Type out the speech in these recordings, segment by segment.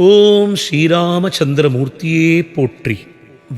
ஓம் ஸ்ரீராமச்சந்திரமூர்த்தியே போற்றி.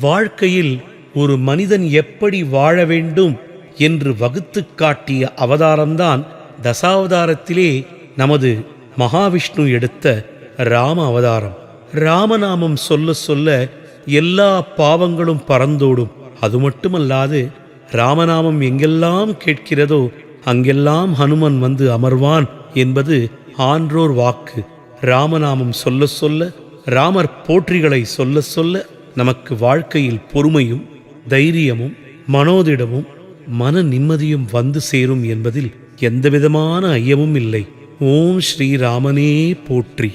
வாழ்க்கையில் ஒரு மனிதன் எப்படி வாழ வேண்டும் என்று வகுத்துக் காட்டிய அவதாரம்தான் தசாவதாரத்திலே நமது மகாவிஷ்ணு எடுத்த ராம அவதாரம். ராமநாமம் சொல்ல சொல்ல எல்லா பாவங்களும் பறந்தோடும். அது மட்டுமல்லாது ராமநாமம் எங்கெல்லாம் கேட்கிறதோ அங்கெல்லாம் ஹனுமன் வந்து அமர்வான் என்பது ஆன்றோர் வாக்கு. ராமநாமம் சொல்ல சொல்ல ராமர் போற்றிகளை சொல்ல சொல்ல நமக்கு வாழ்க்கையில் பொறுமையும் தைரியமும் மனோதிடமும் மன நிம்மதியும் வந்து சேரும் என்பதில் எந்தவிதமான ஐயமும் இல்லை. ஓம் ஸ்ரீராமனே போற்றி.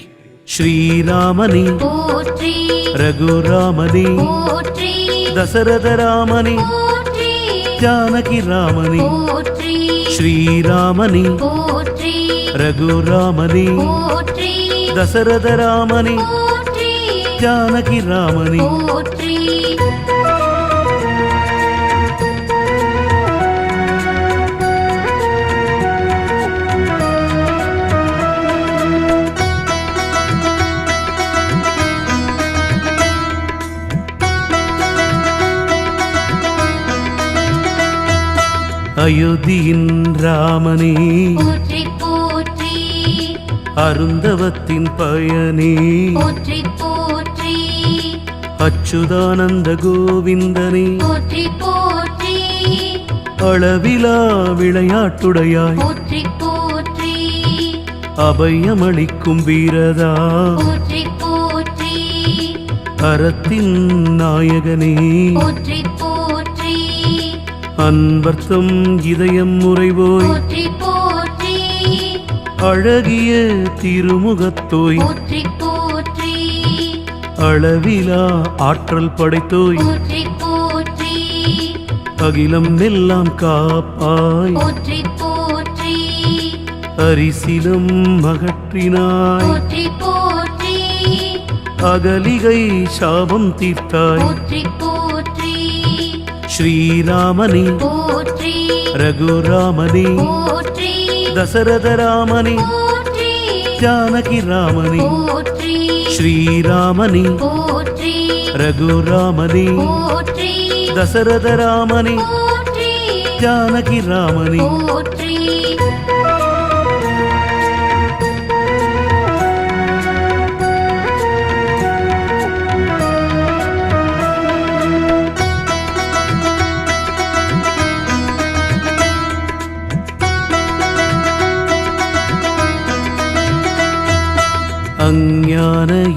ஸ்ரீராமனே போற்றி. ரகுராமனே போற்றி. தசரத ராமனே போற்றி. ஜானகி ராமனே போற்றி. ஸ்ரீராமனே போற்றி. ரகுராமனே போற்றி. தசரத ராமனே ஜானகி ராமனே. அயோத்தியின் ராமனே. அருந்தவத்தின் பயனே. போற்றி போற்றி. அச்சுதானந்த கோவிந்தனே. போற்றி போற்றி. அளவிலா விளையாட்டுடையாய். போற்றி போற்றி. அபயமளிக்கும் வீரதா. போற்றி போற்றி. அறத்தின் நாயகனே. போற்றி போற்றி. அன்பர்த்தம் இதயம் முறைவோய். போற்றி அழகிய திருமுகத்தோய் போற்றி போற்றி அளவிலா ஆற்றல் படைத்தோய் போற்றி போற்றி அகிலம் எல்லாம் காப்பாய். போற்றி போற்றி அரிசிலும் அகற்றினாய். போற்றி போற்றி அகலிகை சாபம் தீர்த்தாய். போற்றி போற்றி ஸ்ரீராமனே. போற்றி ரகுராமனே. போற்றி தசரத ராமனே ஜானகி ராமனே ஸ்ரீராமனே ரகுராமனே தசரத ராமனே ஜானகி ராமனே.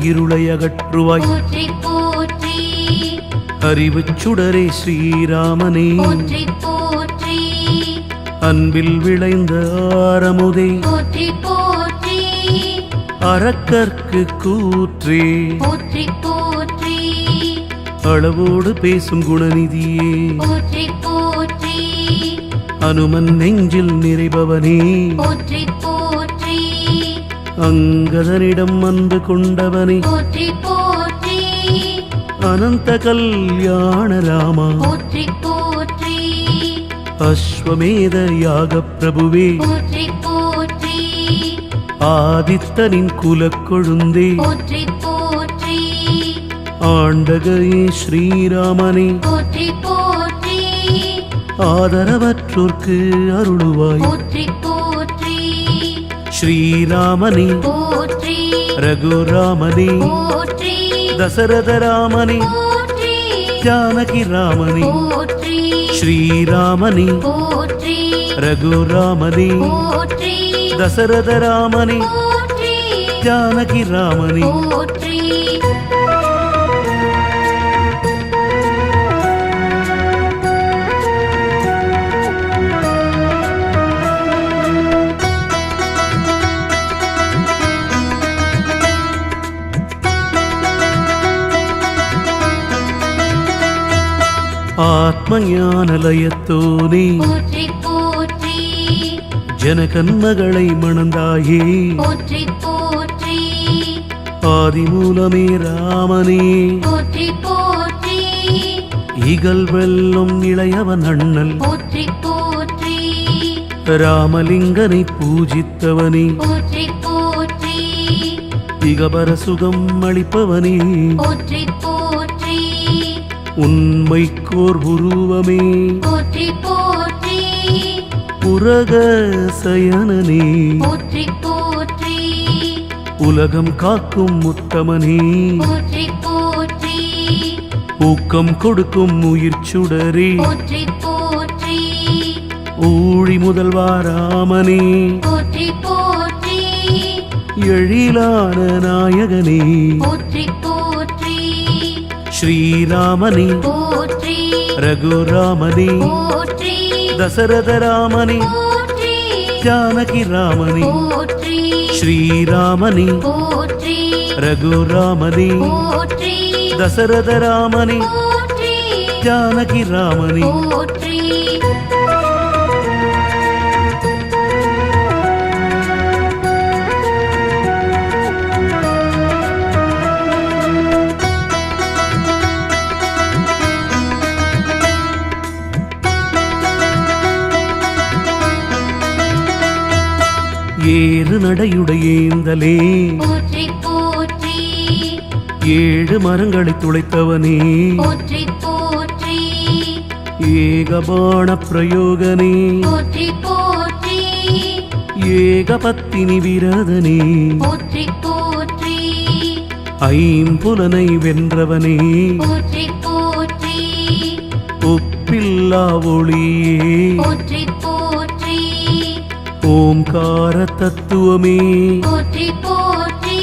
இருளை அகற்றுவாய். அறிவுச் சுடரே ஸ்ரீராமனே. அன்பில் விளைந்த ஆரமுதே. அறக்கற்கு கூற்றே. அளவோடு பேசும் குணநிதியே. அனுமன் நெஞ்சில் நிறைபவனே. அங்கதனிடம் அன்பு கொண்டவனே. போற்றி போற்றி. அனந்த கல்யாண ராமா. போற்றி போற்றி. அஸ்வமேத யாக பிரபுவே போற்றி போற்றி. ஆதித்தனின் குலக்கொழுந்தே. போற்றி போற்றி. ஆண்டகையே ஸ்ரீராமனே. போற்றி போற்றி. ஆதரவற்றோர்க்கு அருளுவாய். போற்றி ஸ்ரீராமனே. போற்றி. ரகுராமனே. போற்றி. தசரத ராமனே போற்றி. ஜானகி ராமனே போற்றி. ஸ்ரீராமனே. போற்றி. ரகுராமனே. போற்றி. தசரத ராமனே போற்றி. ஜானகி ராமனே போற்றி. ஆத்மஞானலயத்தோனே போற்றி போற்றி. ஜனகன்மகளை மணந்தாயே போற்றி போற்றி. ஆதிமூலமே ராமனே போற்றி போற்றி. இகல் வெல்லும் இளையவன் அண்ணல் போற்றி போற்றி. ராமலிங்கனை பூஜித்தவனே போற்றி போற்றி. இகபர சுகம் அளிப்பவனே போற்றி உண்மைக்கோர் உருவமே. போற்றி போற்றி. உரக சயனனே. போற்றி போற்றி. உலகம் காக்கும் உத்தமனே. போற்றி போற்றி. ஊக்கம் கொடுக்கும் உயிர் சுடரே. போற்றி போற்றி. ஊழி முதல்வாராமனே போற்றி போற்றி. எழிலான நாயகனே. போற்றி ஸ்ரீராமனே. போற்றி. ரகுராமனே. போற்றி. தசரத ராமனே போற்றி. ஜானகி ராமனே போற்றி. ஸ்ரீராமனே. போற்றி. ரகுராமனே. போற்றி. தசரத ராமனே போற்றி. ஜானகி ராமனே போற்றி. ஏறு நடையுடையேந்தலே போற்றி போற்றி. ஏழு மரங்களை துளைத்தவனே. போற்றி போற்றி. ஏகபாண பிரயோகனே. போற்றி போற்றி. ஏகபத்தினி விரதனே. போற்றி போற்றி. ஐம்புலனை வென்றவனே. போற்றி போற்றி. ஒப்பில்லா ஒளியே. போற்றி ஓம்கார தத்துவமே போற்றி போற்றி.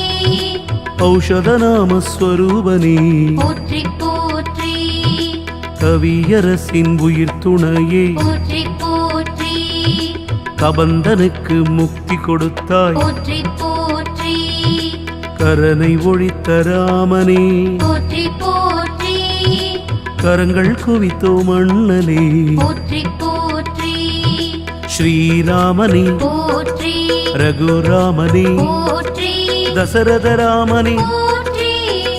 ஔஷத நாமஸ்வரூபனே போற்றி போற்றி. கவியரசின் உயிர் துணையே போற்றி போற்றி. கபந்தனுக்கு முக்தி கொடுத்தாய். போற்றி போற்றி. கரனை ஒழித்த ராமனே. போற்றி போற்றி. கரங்கள் குவித்தோம் அண்ணலே போற்றி போற்றி ஸ்ரீராமனே. ரகுராமனே. தசரத ராமனே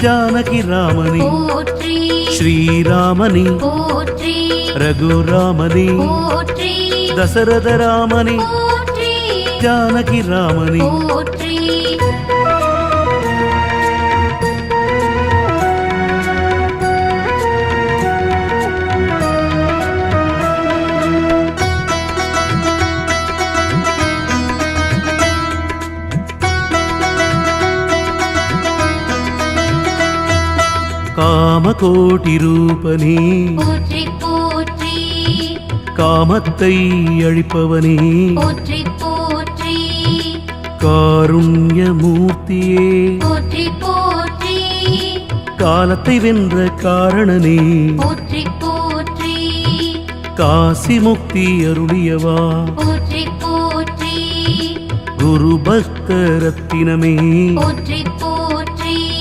ஜானகி ராமனே ஸ்ரீராமனே. ரகுராமனே. தசரத ராமனே ஜானகி ராமனே காமகோட்டி ரூபனே போற்றி போற்றி. காமத்தை அழிப்பவனே. போற்றி போற்றி. காருண்ய மூர்த்தியே போற்றி போற்றி. காலத்தை வென்ற காரணனே. போற்றி போற்றி. காசி முக்தி அருளியவா. போற்றி போற்றி. குரு பக்த ரத்தினமே போற்றி போற்றி.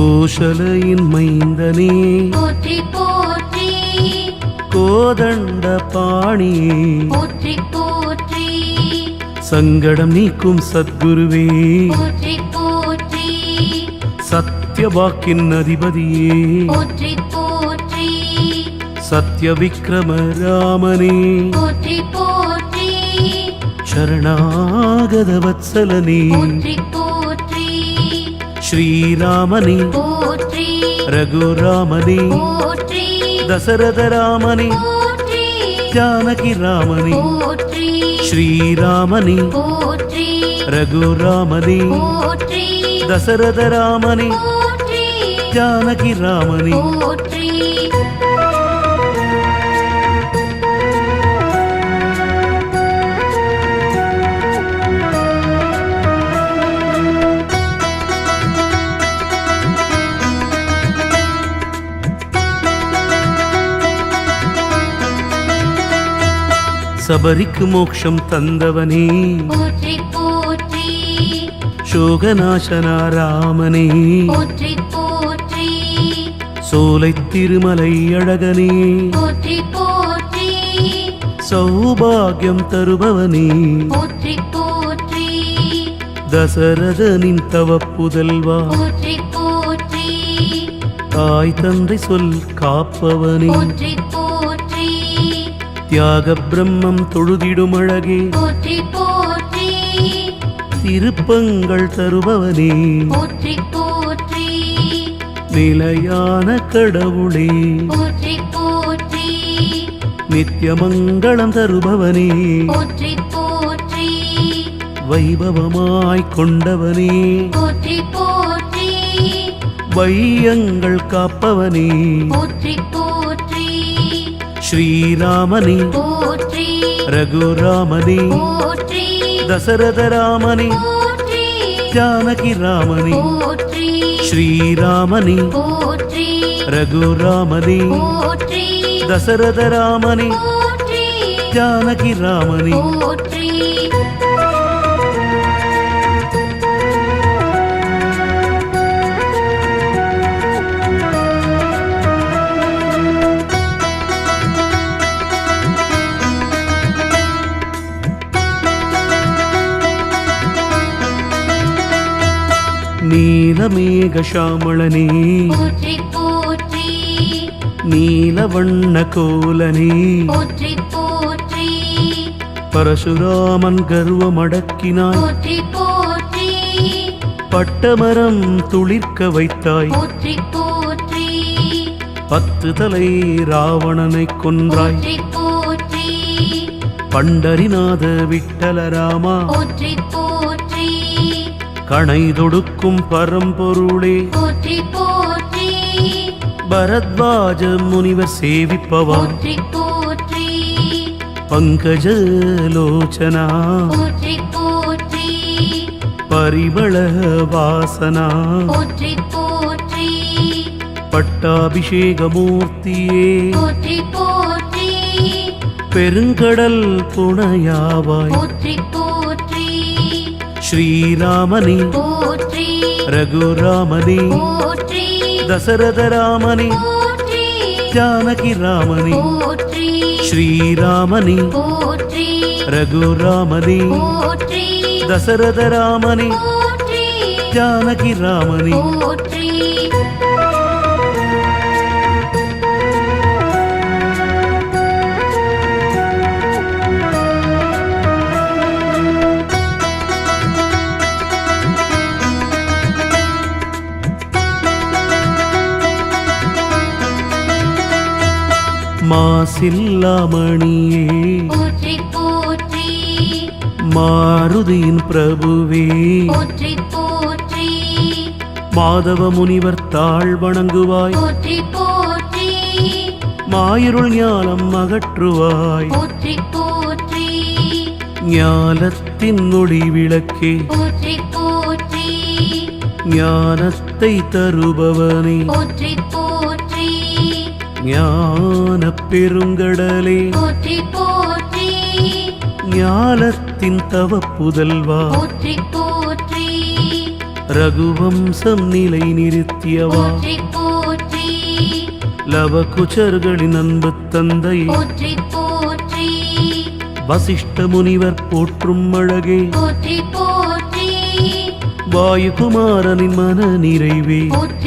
கோஷலையின் மைந்தனே. போற்றி போற்றி. கோதண்ட பாணியே. போற்றி போற்றி. சங்கடம் நீக்கும் சத்குருவே. போற்றி போற்றி. சத்யவாக்கின் அதிபதியே. போற்றி போற்றி. சத்ய விக்ரம ராமனே போற்றி போற்றி. சரணாகத வத்சலனே. போற்றி போற்றி. ஸ்ரீராமனே. ரகுராமனே. தசரத ராமனே ஜானகி ராமனே ஸ்ரீராமனே. ரகுராமனே. தசரத ராமனே ஜானகி ராமனே சபரிக்கு மோட்சம் தந்தவனே. போற்றி போற்றி. சோகநாசனா ராமனே. போற்றி போற்றி. சோலை திருமலை அழகனே. போற்றி போற்றி. சௌபாகியம் தருபவனே. போற்றி போற்றி. தசரதனின் தவ புதல்வா. போற்றி போற்றி. தாய் தந்தை சொல் காப்பவனே. போற்றி போற்றி தியாக பிரம்மம் தொழுதிடும் அழகே. போற்றி போற்றி. திருப்பங்கள் தருபவனே. போற்றி போற்றி. நிலையான கடவுளே. போற்றி போற்றி. நித்தியமங்களம் தருபவனே. போற்றி போற்றி. வைபவமாய் கொண்டவனே. போற்றி போற்றி. வையங்கள் காப்பவனே. போற்றி ஸ்ரீராமனே. போற்றி. ரகுராமனே. போற்றி. தசரத ராமனே போற்றி. ஜானகி ராமனே போற்றி. ஸ்ரீராமனே. போற்றி. ரகுராமனே. போற்றி. தசரத ராமனே போற்றி. ஜானகி ராமனே போற்றி. நீலமேக சாமளனே போற்றி போற்றி. நீலவண்ண கோலனே. போற்றி போற்றி. பரசுராமன் கர்வமடக்கினாய். போற்றி போற்றி. பட்டமரம் துளிர்க்க வைத்தாய். போற்றி போற்றி. பத்து தலை ராவணனை கொன்றாய். போற்றி போற்றி. பண்டரிநாத விட்டலராமா போற்றி கணை தொடுக்கும் பரம்பொருளே. போற்றி போற்றி. பரத்வாஜ முனிவர் சேவிப்பவா போற்றி போற்றி. பங்கஜ லோச்சனா. போற்றி போற்றி. பரிமள வாசனா. போற்றி போற்றி. பட்டாபிஷேகமூர்த்தியே. போற்றி போற்றி. பெருங்கடல் போற்றி போற்றி ஸ்ரீராமனே. போற்றி. ரகுராமனே. போற்றி. தசரத ராமனே போற்றி. ஜானகி ராமனே போற்றி. ஸ்ரீராமனே. போற்றி. ரகுராமனே. போற்றி. தசரத ராமனே போற்றி. ஜானகி ராமனே போற்றி. மாசில்லாமணியே. போற்றி போற்றி. மாருதியின் பிரபுவே. போற்றி போற்றி. மாதவ முனிவர் தாழ் வணங்குவாய். போற்றி போற்றி. மாயிருள் ஞானம் அகற்றுவாய். போற்றி போற்றி. ஞானத்தின் ஒளி விளக்கே. போற்றி போற்றி. ஞானத்தை தருபவனே. போற்றி ஞான பெருங்கடலே. போற்றி போற்றி. ஞானத்தின் தவ புதல்வா போற்றி போற்றி. ரகுவம்சம் நிலை நிறுத்தியவா. போற்றி போற்றி. லவகுச்சர்களின் அன்பு தந்தை. போற்றி போற்றி. வசிஷ்ட முனிவர் போற்றும் அழகே. போற்றி போற்றி. வாயுகுமாரனின் மன நிறைவே போற்றி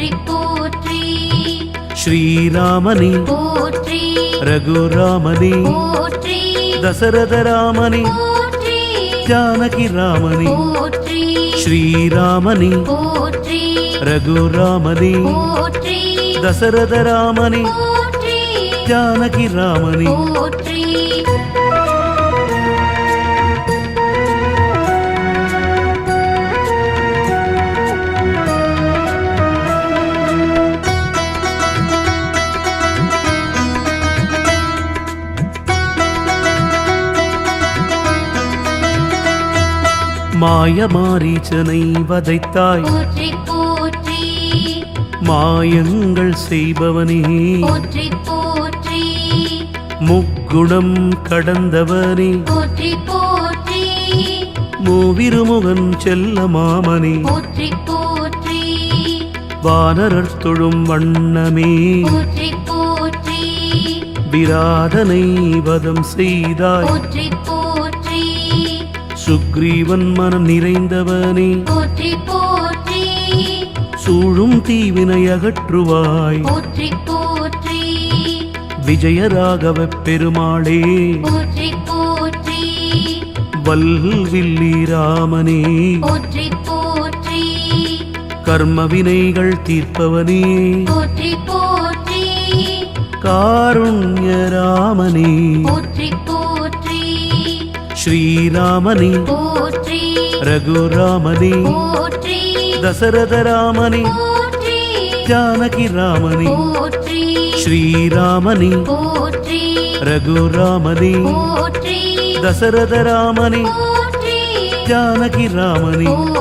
ஸ்ரீராமனே. போற்றி. ரகுராமனே. போற்றி. தசரத ராமனே போற்றி. ஜானகி ராமனே போற்றி. ஸ்ரீராமனே. போற்றி. ரகுராமனே. போற்றி. தசரத ராமனே போற்றி. ஜானகி ராமனே போற்றி. மாய மாரீச்சனை வதைத்தாய். போற்றி போற்றி. மாயங்கள் செய்பவனே. போற்றி போற்றி. முக்குணம் கடந்தவனே. போற்றி போற்றி. மூவிருமுகன் செல்ல மாமனே. போற்றி போற்றி. வானரர் தொழும் வண்ணமே. போற்றி போற்றி. விராதனை வதம் செய்தாய். போற்றி போற்றி சுக்ரீவன் மனம் நிறைந்தவனே. போற்றி போற்றி. சூழும் தீவினை அகற்றுவாய். போற்றி போற்றி. விஜயராகவ பெருமாளே. போற்றி போற்றி. வல்வில்லி ராமனே. போற்றி போற்றி. கர்ம வினைகள் தீர்ப்பவனே. போற்றி போற்றி. காருண்ய ராமனே. போற்றி ஸ்ரீராமனே. ரகுராமனே. தசரத ராமனே ஜானகி ராமனே ஸ்ரீராமனே. ரகுராமனே. தசரத ராமனே ஜானகி ராமனே